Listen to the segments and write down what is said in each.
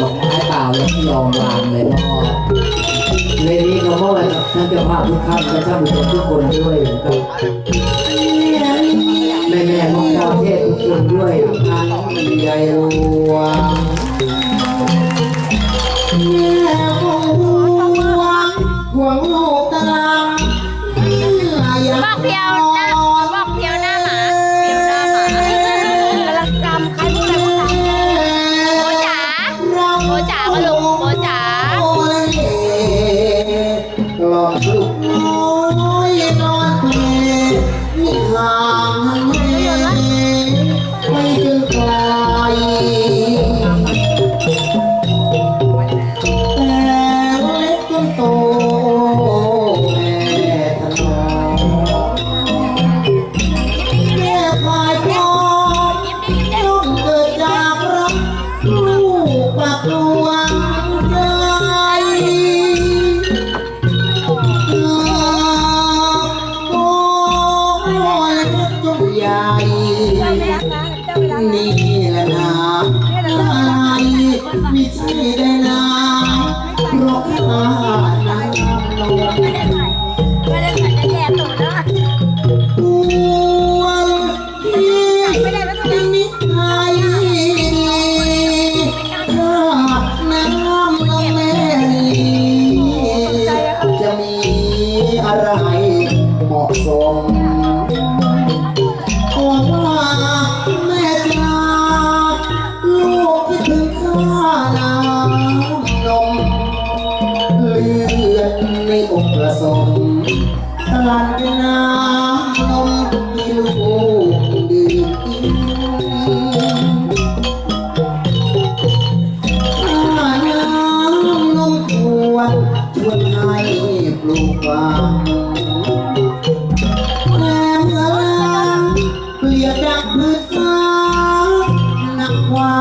บองให้เปล่าแล้วไอมวางเลยพ่อในนี้คำว่าท่านเจ้าภาพทุกท่านและท่านผู้ชมทุกคนด้วยกับแม่แม่ของชาวเทศทุกคนด้วยท่านใหญ่หลวงแม่ของรวงหวงลูกตารางบ้าเพียวนะ นี่แหละนะอะไรไม่ใช่ได้นะเพราะข้านั้นลงไม่ได้ใส่แย่ตูดแล้วควรที่จะมิตรไทยถ้าน้ำน้องแม่จะมีอะไรเหมาะสม อดในอกผสมสลัดน้ำนมที่ลูกดื่มกินถ้าน้ำนมขวดชวนให้ปลูกฝังแม่เมื่อเปลี่ยนดังพื้นฟ้าหนักว่า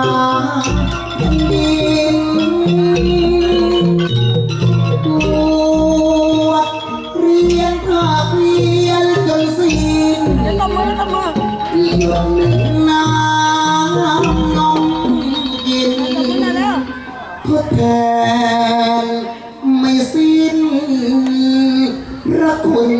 นดินาคเรียนจนสิ้นตบมือตบมือหยดหนึ่งน้ำนมกินทดแทนไม่สิ้นพระคุณ